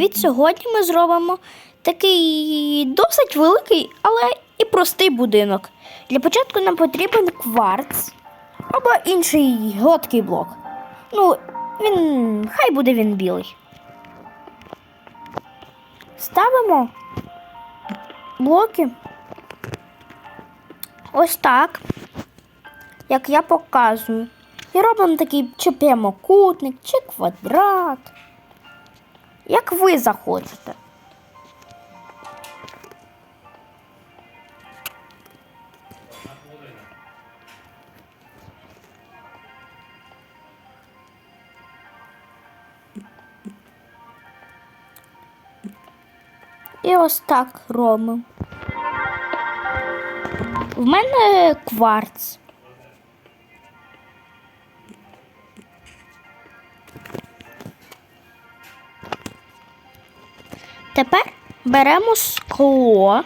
Від сьогодні ми зробимо такий досить великий, але і простий будинок. Для початку нам потрібен кварц або інший гладкий блок. Ну, він. хай буде він білий. Ставимо блоки. Ось так, як я показую. І робимо такий чи прямокутник, чи квадрат. Як ви захочете. І ось так робимо. В мене кварц. Тепер беремо скло.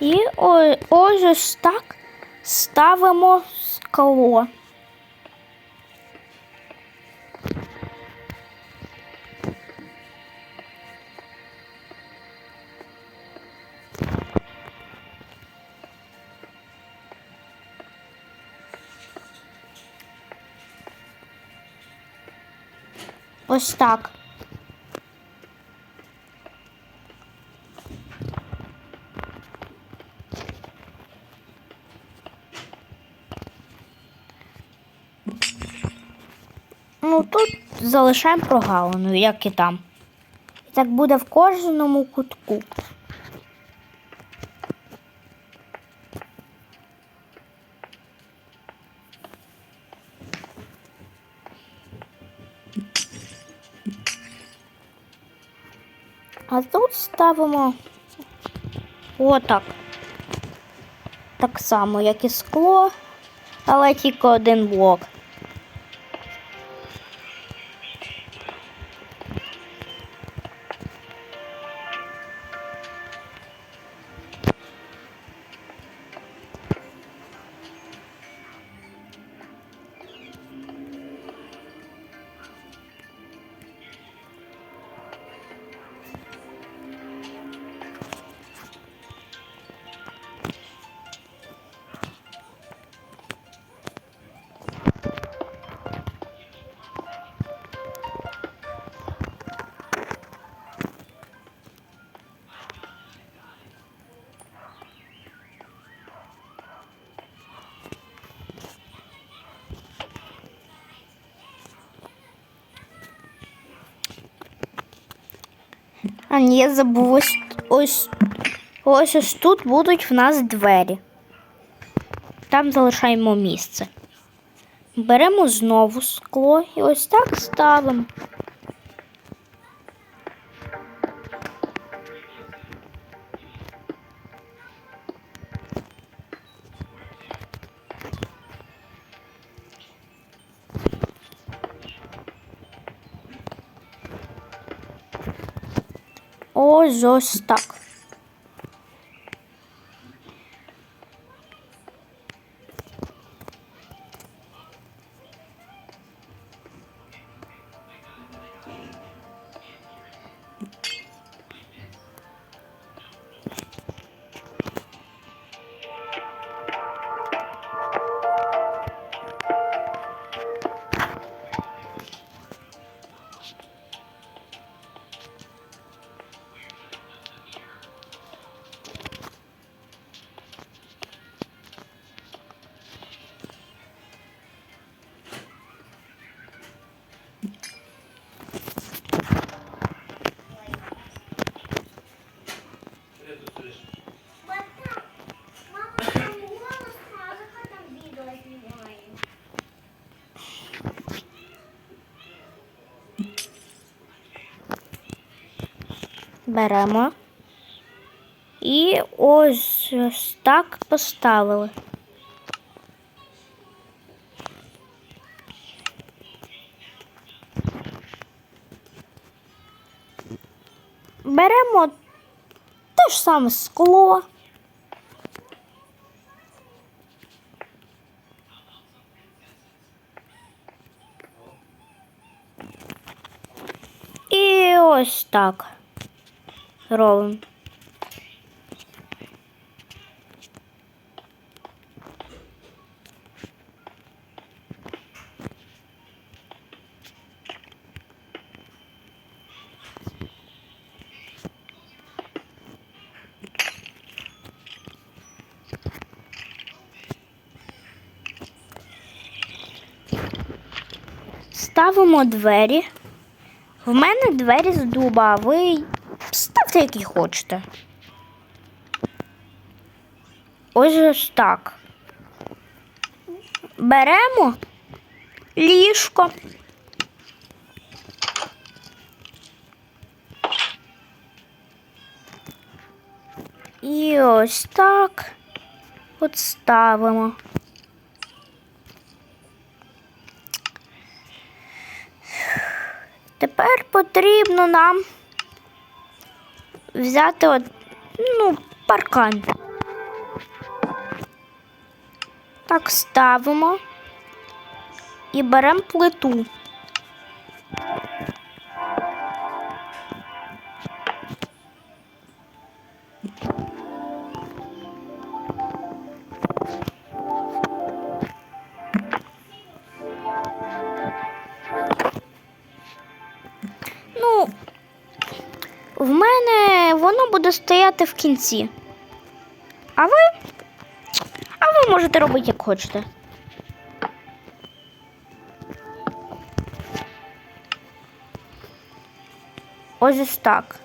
І ось так ставимо скло. Ось так. Ну тут залишаємо прогалину, як і там. І так буде в кожному кутку. А тут ставимо отак. Так само, як і скло, але тільки один блок. А ні, я забув ось, ось, ось ось тут будуть в нас двері. Там залишаємо місце. Беремо знову скло і ось так ставимо. Ось ось так. беремо і ось так поставили. Беремо те ж саме скло. І ось так робимо. Ставимо двері. В мене двері з дуба, ви ставте, які хочете. Ось ось так. Беремо ліжко. І ось так от ставимо. Тепер потрібно нам взяти от, ну, паркан. Так ставимо і беремо плиту. Ну, в мене воно буде стояти в кінці. А ви? А ви можете робити як хочете. Ось ось так.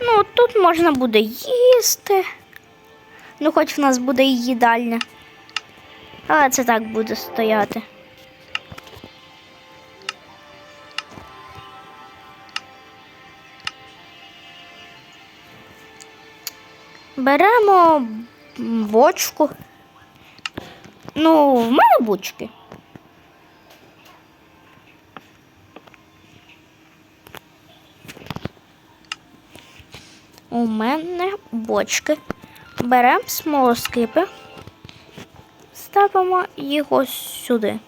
Ну, тут можна буде їсти. Ну, хоч в нас буде і їдальня. Але це так буде стояти. Беремо бочку. Ну, в мене бочки. У мене бочки. Беремо смолоскипи ставимо ось сюди.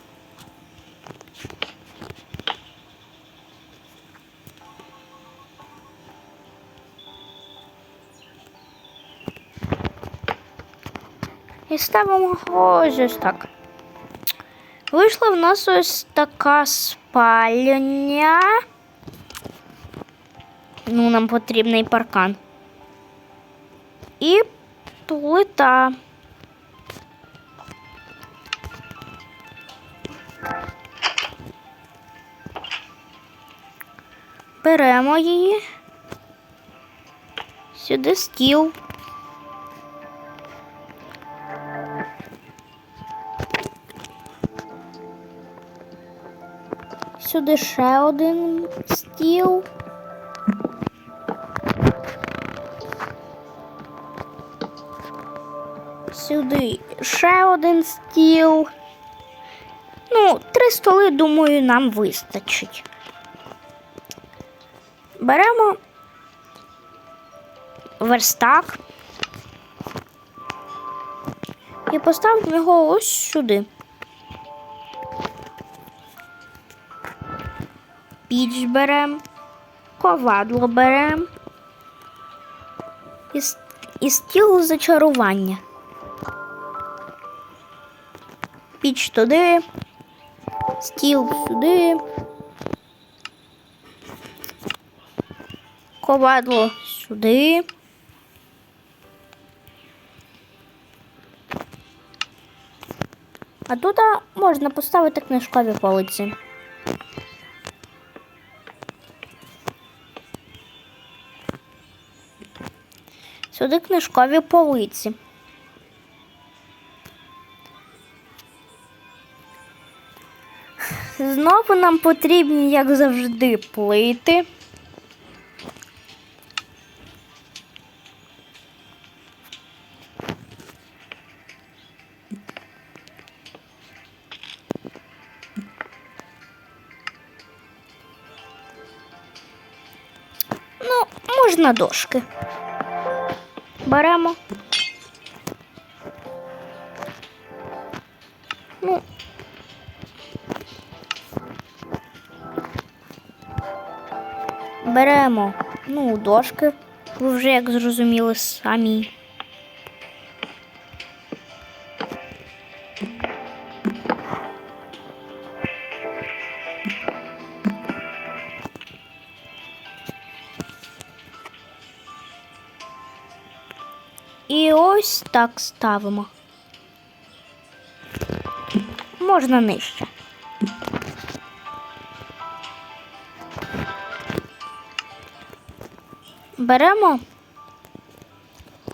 І ставимо ось ось так. Вийшла в нас ось така спальня. Ну, нам потрібний паркан. І плита. Беремо її. Сюди стіл. Сюди ще один стіл. Сюди ще один стіл. Ну, три столи, думаю, нам вистачить. Беремо верстак і поставимо його ось сюди. Піч беремо, ковадло беремо і, і стіл зачарування. Піч туди, стіл сюди. Ковадло сюди. А тут можна поставити книжкові полиці. Сюди книжкові полиці. Знову нам потрібні, як завжди, плити. Ну, можна дошки. Беремо. Ну. Беремо, ну, дошки, ви вже як зрозуміли самі. Ось так ставимо. Можна нижче. Беремо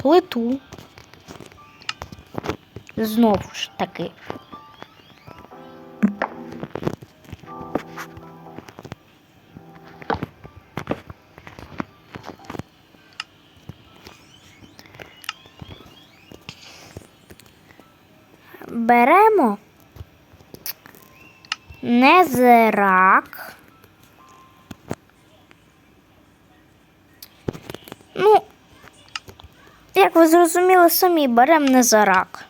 плиту. Знову ж таки. Незирак. Ну, як ви зрозуміли самі, беремо незирак.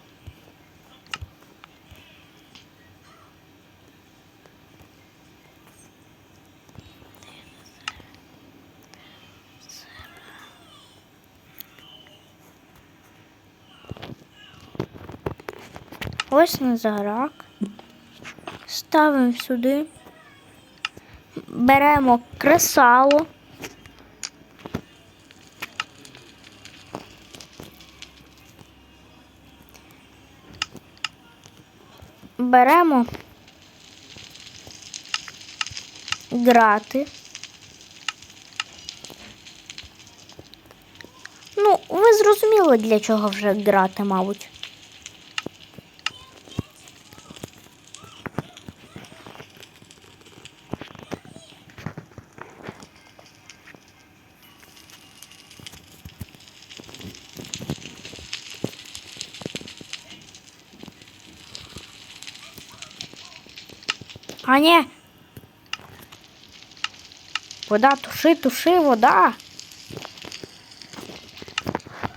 Ось незирак. Ставимо сюди. Беремо кресало. Беремо грати. Ну, ви зрозуміли, для чого вже грати, мабуть. А ні. Вода, туши, туши, вода.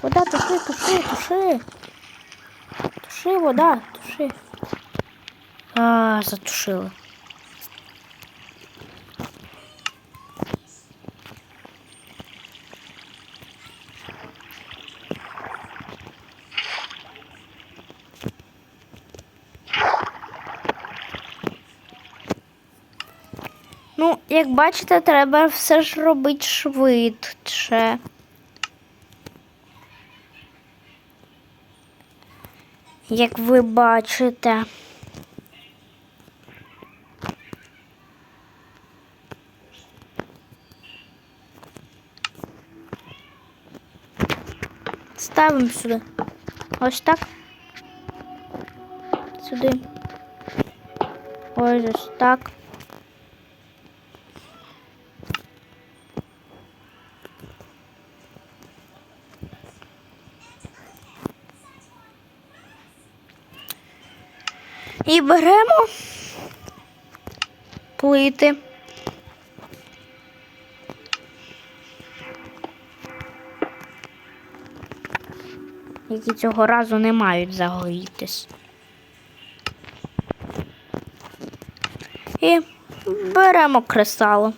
Вода, туши, туши, туши. Туши, вода, туши. А, затушила. Ну, як бачите, треба все ж робити швидше. Як ви бачите. Ставимо сюди. Ось так. Сюди. Ось ось так. І беремо плити. Які цього разу не мають загорітись. І беремо кресало.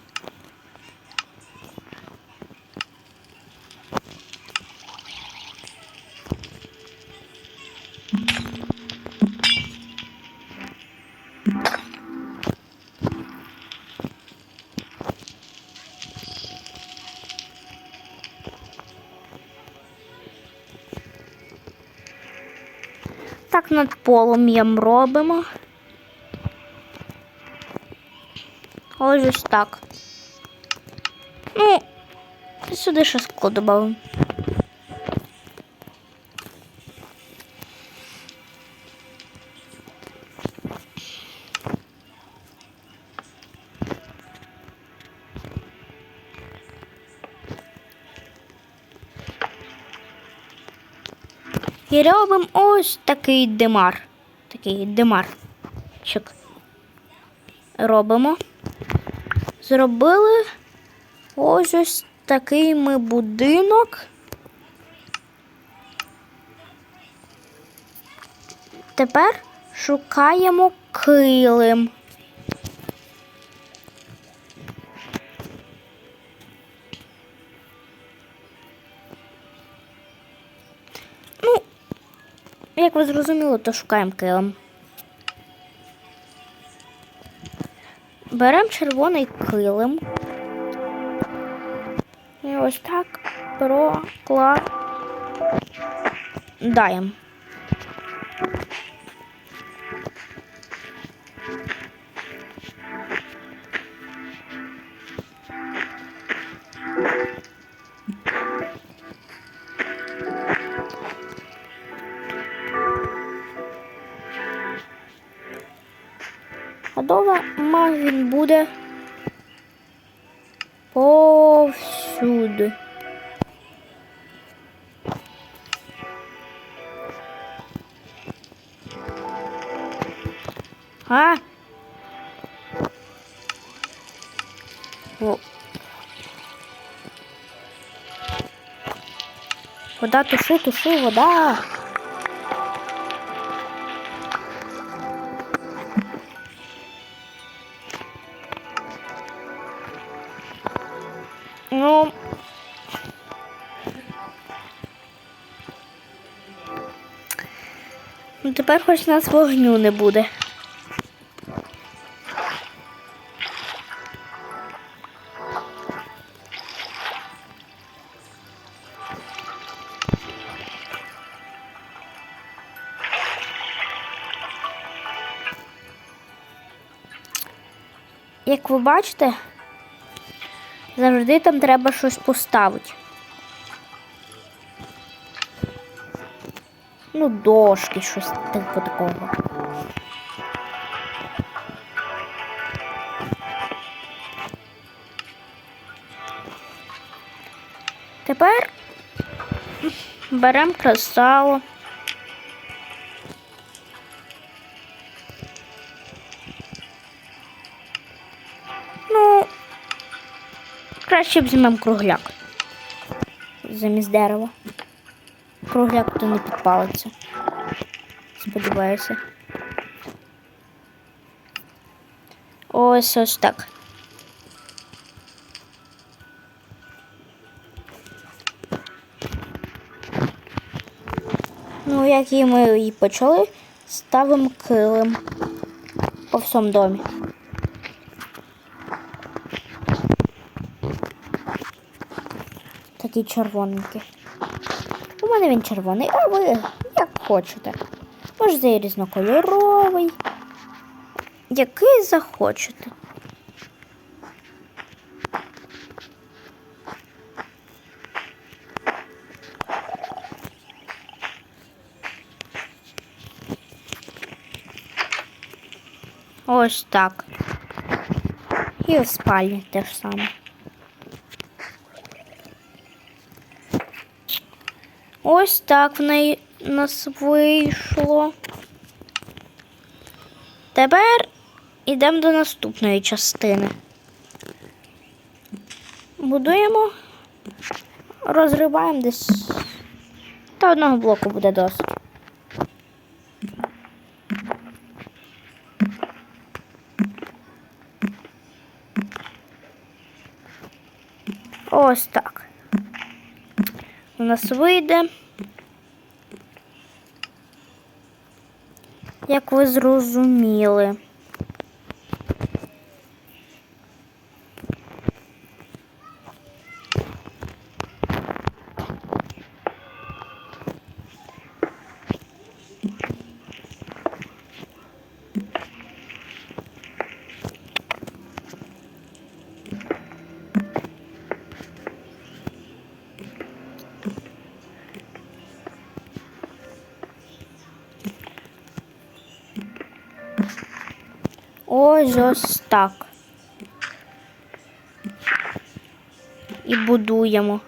Над полум'ям робимо. Ось ось так. Ну, сюди ще скло додамо. І робимо ось такий димар. Такий димарчик. Робимо. Зробили ось ось такий ми будинок. Тепер шукаємо килим. Як ви зрозуміли, то шукаємо килим. Беремо червоний килим. І ось так прокладаємо. Буде повсюди. А? О. Вода, тушу, тушу, вода. Тепер хоч нас вогню не буде. Як ви бачите, завжди там треба щось поставити. Ну, дошки, щось типу такого. Тепер беремо кресало. Ну, краще візьмемо кругляк замість дерева. Кругляк то не підпалиться. Сподіваюся. Ось ось так. Ну, як і ми і почали, ставимо килим по всьому домі. Такий червоненький. Мене він червоний, а ви як хочете. Можете і різнокольоровий. Який захочете. Ось так. І в спальні те ж саме. Ось так в неї нас вийшло. Тепер йдемо до наступної частини. Будуємо, розриваємо десь. Та одного блоку буде досить. Ось так. У нас вийде. Як ви зрозуміли. Ось ось так. І будуємо,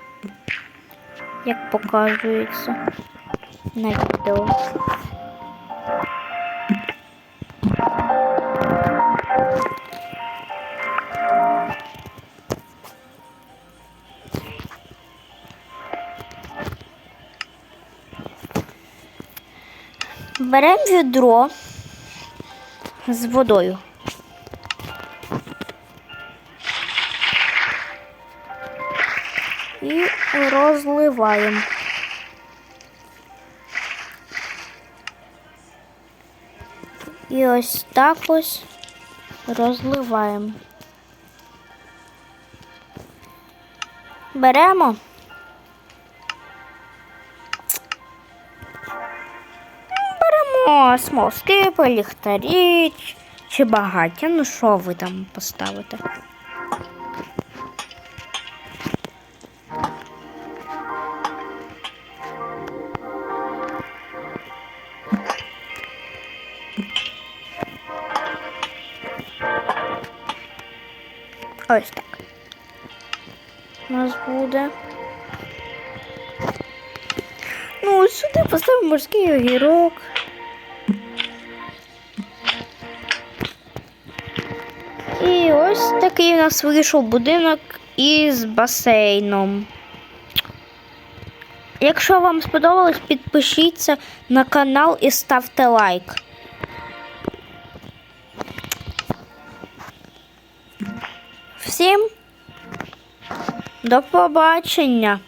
як показується на відео. Беремо відро з водою. І розливаємо. І ось так ось розливаємо. Беремо. Беремо смолскипи, ліхтарі чи багаття. Ну що ви там поставите? Ось так. У нас буде. Ну, ось сюди поставимо морський огірок. І ось такий у нас вийшов будинок із басейном. Якщо вам сподобалось, підпишіться на канал і ставте лайк. До побачення!